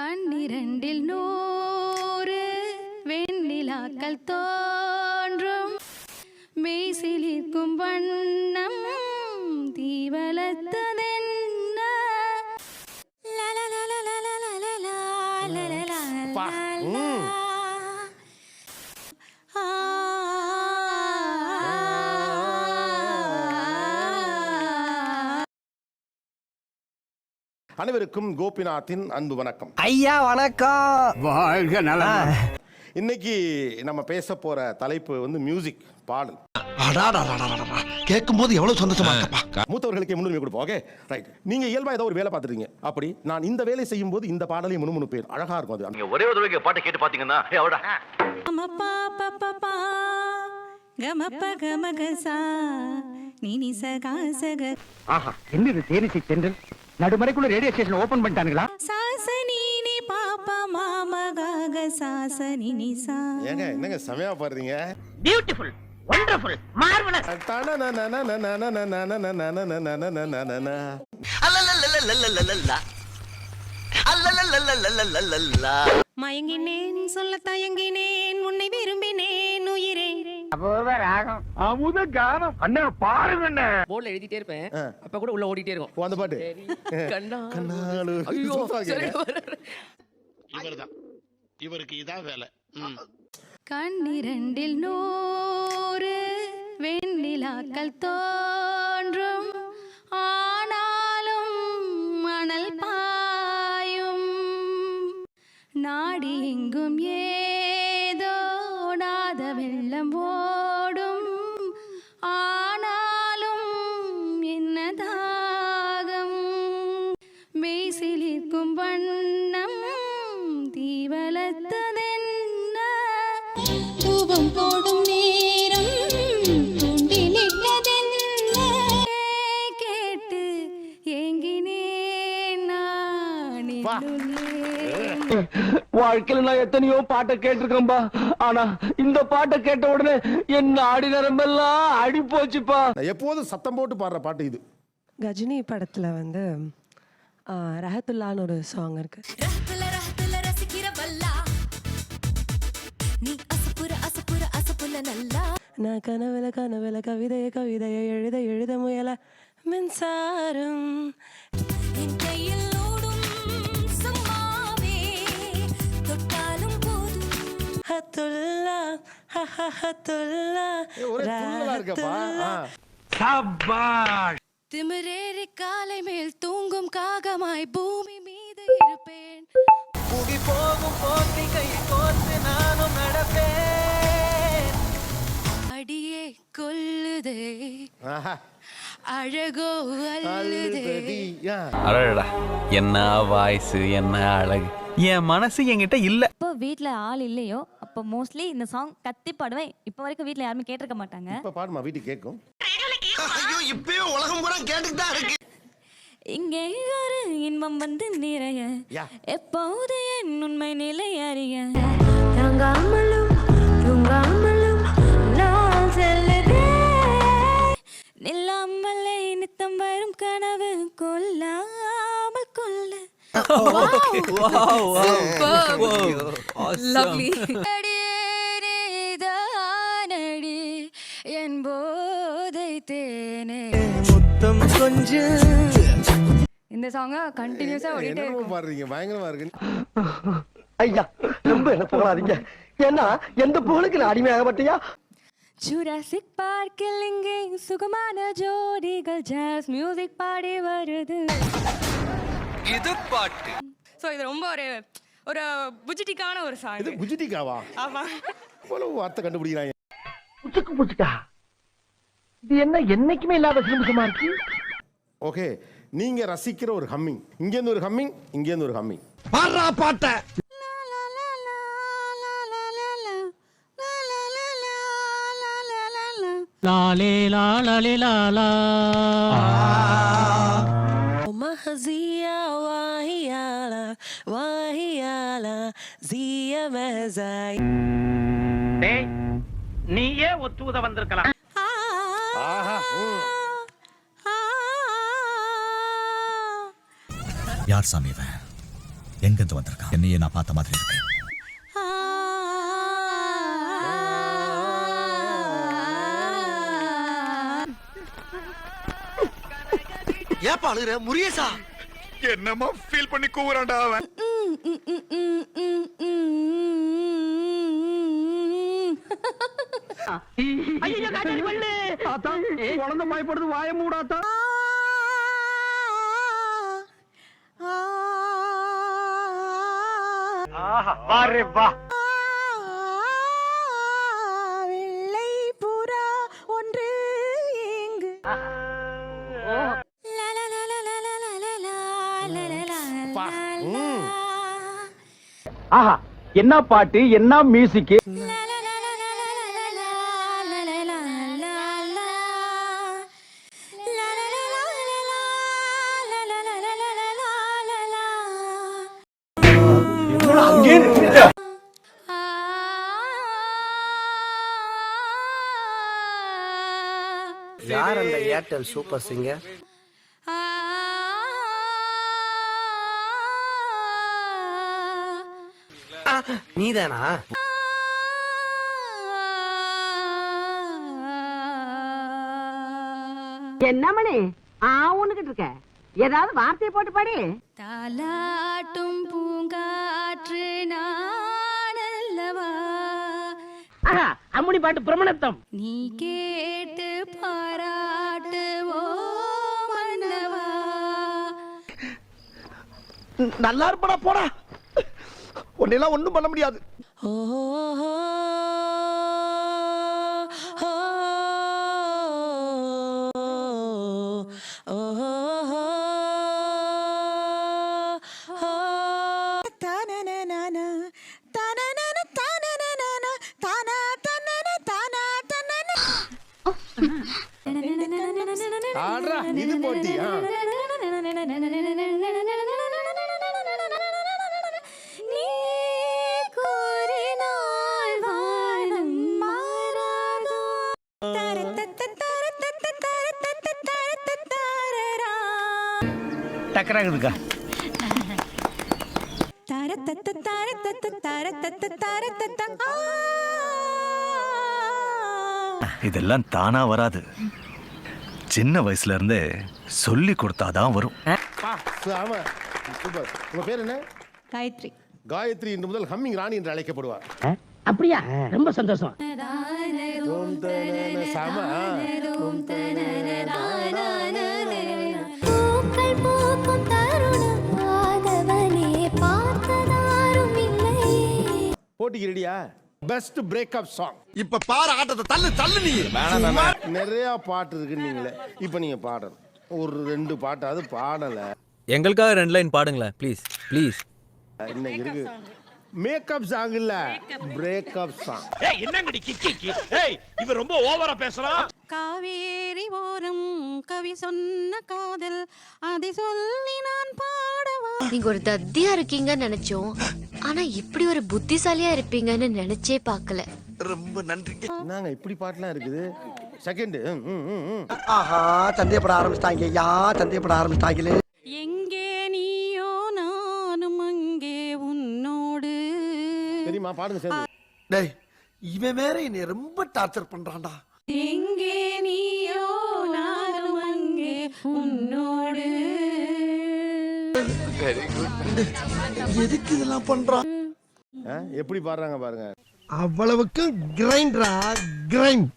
கண்ணிரண்டில் நூறு வெண்ணிலாக்கள் தோன்றும். மெய்சிலிருக்கும் வண்ணம் தீவலத்ததென்ன பா, ம். அனைவருக்கும் கோபிநாத்தின் அன்பு வணக்கம். ஐயா வணக்கம். வாழ்க நலம். இன்னைக்கு நம்ம பேச போற தலைப்பு வந்து மியூசிக் பாடல். கேட்கும் போது எவ்வளவு சந்தோஷமா மூத்தவர்களுக்கே முன்னுரிமை கொடுப்போம் ஓகே ரைட் நீங்க இயல்பா ஏதோ ஒரு வேலை பார்த்துருக்கீங்க. அப்படி நான் இந்த வேலை செய்யும் போது இந்த பாடலை முணுமுணுப்பேன். அழகா இருக்கும் அது. நீங்க ஒரே ஒரு தடவை பாட்டை கேட்டு பாத்தீங்கன்னா ஆஹா என்னது தேனிசை தென்றல்? நடுமறைக்குள்ள ரேடியோ ஸ்டேஷன் ஓபன் பண்ணிட்டானுங்களா? சாசனீனி பாப்பா மாமகாக சாசனினி சா ஏங்க என்னங்க செமையா பாடுறீங்க? பியூட்டிஃபுல் வண்டர்ஃபுல் மார்வலஸ் மயங்கினேன் சொல்ல தயங்கினேன் உன்னை விரும்பினேன் உயிரே அமுத கானம். அண்ணா பாருங்க அண்ணா. போர்ட்ல எழுதிட்டே இருப்பேன். அப்ப கூட உள்ள ஓடிட்டே இருக்கும். ஓ, அந்த பாட்டு. கண்ணா. கண்ணாலு. ஐயோ. இவர்தான். இவருக்கு இதான் வேலை. கண்ணிரண்டில் நூறு வெண்ணிலாக்கள் தோன்றும். ஆனாலும் மணல் பாயும். நாடி எங்கும் ஏதோ நாத வெள்ளம் ஓடும் போடும் நேரம் கேட்டு ஏங்கினேன் நான். வாழ்க்கையில நான் எத்தனையோ பாட்டை கேட்டிருக்கேன்பா. ஆனா இந்த பாட்டை கேட்ட உடனே என் ஆடி நரம்பெல்லாம் அடி போச்சுப்பா. எப்போதும் சத்தம் போட்டு பாடுற பாட்டு இது. கஜினி படத்துல வந்து ஆ, ரஹத்துல்லான்னு ஒரு சாங் இருக்கு. நான் கனவுல கனவுல கவிதைய கவிதைய எழுத எழுத முயல மின்சாரம். திமிரேறி காலை மேல் தூங்கும் காகமாய் பூமி மீது இருப்பேன். புகி போகும் போக்கில் கை கோர்த்து நானும் நடப்பேன். கொல்லுதே. அழகோ அல்லுதே. அடடா என்ன வாய்ஸ் என்ன அழகு. என் மனசு என்கிட்ட இல்ல. இப்போ வீட்டில் ஆள் இல்லையோ அப்போ மோஸ்ட்லி இந்த சாங் கத்தி பாடுவேன். இப்போ வரைக்கும் வீட்டில் யாருமே கேட்டிருக்க மாட்டாங்க. இப்ப பாடுமா வீட்டுக்கு கேட்கும். ஐயோ இப்பயே உலகம் பூரா கேட்டுட்டு தான் இருக்கு. இங்கே ஒரு இன்பம் வந்து நிறைய. யா. எப்போது என் உண்மை நிலை அறிய? தூங்காமலும் தூங்காமலும். நில்லாமலே நித்தம் வரும் கனவு கொல்லாமல் கொல்ல அடியேதானடி என் போதை தேனே. முத்தம் கொஞ்சம் இந்த சாங்கை கண்டினியூஸாக ஓடிட்டே என்னமோ இருக்கும். பாடுறீங்க பயங்கரமா இருக்கு. ஐயா ரொம்ப என்ன புகழாதீங்க. ஏன்னா எந்த புகழுக்கு நான் அடிமையாக மாட்டியா ஜுராசிக் பார்க்கில் இங்கே சுகமான ஜோடிகள் ஜாஸ் மியூசிக் பாடி வருது. இது பாட்டு. சோ இது ரொம்ப ஒரு ஒரு புஜிட்டிக்கான ஒரு சாங் இது குஜிட்டிக்காவா ஆமா. இவ்வளவு வார்த்தை கண்டுபிடிக்கிறாங்க புச்சுக்கு புச்சுக்கா இது என்ன என்னைக்குமே இல்லாத சிலிம்புசமா இருக்கு? ஓகே நீங்க ரசிக்கிற ஒரு ஹம்மிங் இங்க இருந்து ஒரு ஹம்மிங் இங்க இருந்து ஒரு ஹம்மிங் பாடுறா பாட்ட. லாலே லாலே லாலா. மஹசியா வாஹியாலா வாஹியாலா ஜிய மஹசாய் டேய் நீயே ஒத்துவத வந்திருக்கலாம். யார் சாமி இவன்? எங்க இருந்து வந்திருக்கான்? என்னையே நான் பார்த்த மாதிரி இருக்கு. ஏப்பா அழுகுற? முருகேசா. என்னமா ஃபீல் பண்ணி கூவுறான்டா அவன். தாத்தா குழந்தை பயப்படுது வாய மூடாத்தா. பாரு வா. ஆஹா என்ன பாட்டு என்ன மியூசிக் யார் அந்த ஏர்டெல் சூப்பர் சிங்கர் நீதானா? என்ன மணி? ஆ ஒண்ணுகிட்டு இருக்க. ஏதாவது வார்த்தையை போட்டு பாடி. தாலாட்டும் பூங்காற்று நானல்லவா? அம்முனி பாட்டு பிரமணத்தம். நீ கேட்டு பாராட்டுவோ மன்னவா நல்லா இருப்படா போடா. உன்னெல்லாம் ஒன்றும் பண்ண முடியாது ஓ தானனனன, டக்கராகுதுக்கா. தத்த தர தத்த தர தத்த இதெல்லாம் தானா வராது சின்ன வயசுல இருந்தே சொல்லி கொடுத்தாதான் வரும் உங்க பேர் என்ன காயத்ரி காயத்ரி இன்று முதல் ஹம்மிங் ராணி என்று அழைக்கப்படுவார் அப்படியா ரொம்ப சந்தோஷம் போட்டிக்கு ரெடியா பெஸ்ட் பிரேக்கப் சாங் இப்ப பாரு ஆட்டத்தை தள்ளு தள்ளு நீ. நிறைய பாட்டு இருக்கு நீங்களே. இப்போ நீங்க பாடணும். ஒரு ரெண்டு பாட்டாவது பாடல. எங்களுக்காக ரெண்டு லைன் பாடுங்களேன் ப்ளீஸ் ப்ளீஸ் இன்னைக்கு இருக்கு. மேக்கப் சாங் இல்ல. பிரேக்கப் சாங் காவேரி ஓரம் கவி சொன்ன காதல் அதை சொல்லி நான் பாடவா? நீங்க ஒரு தத்தியா இருக்கீங்கன்னு நினைச்சோம். ஆனா இப்படி ஒரு புத்திசாலியா இருப்பீங்கன்னு நினைச்சே பார்க்கல. ரொம்ப நன்றிங்க என்னங்க இப்படி பாட்டுலாம் இருக்குது? செகண்ட் ஆஹா சந்தேகப்பட ஆரம்பிச்சிட்டாங்க யா சந்தேகப்பட ஆரம்பிச்சிட்டாங்களே. எங்கே நீயோ நானும் அங்கே உன்னோடு. தெரியுமா? பாடுங்க சேர்ந்து. டேய் இவன் வேற என்னை ரொம்ப டார்ச்சர் பண்றான்டா. எங்கே நீயோ நானும் அங்கே உன்னோடு. எதுக்கு இதெல்லாம் பண்றான் ஆ, எப்படி பாடுறாங்க பாருங்க. அவ்வளவுக்கு கிரைண்டரா கிரைண்ட்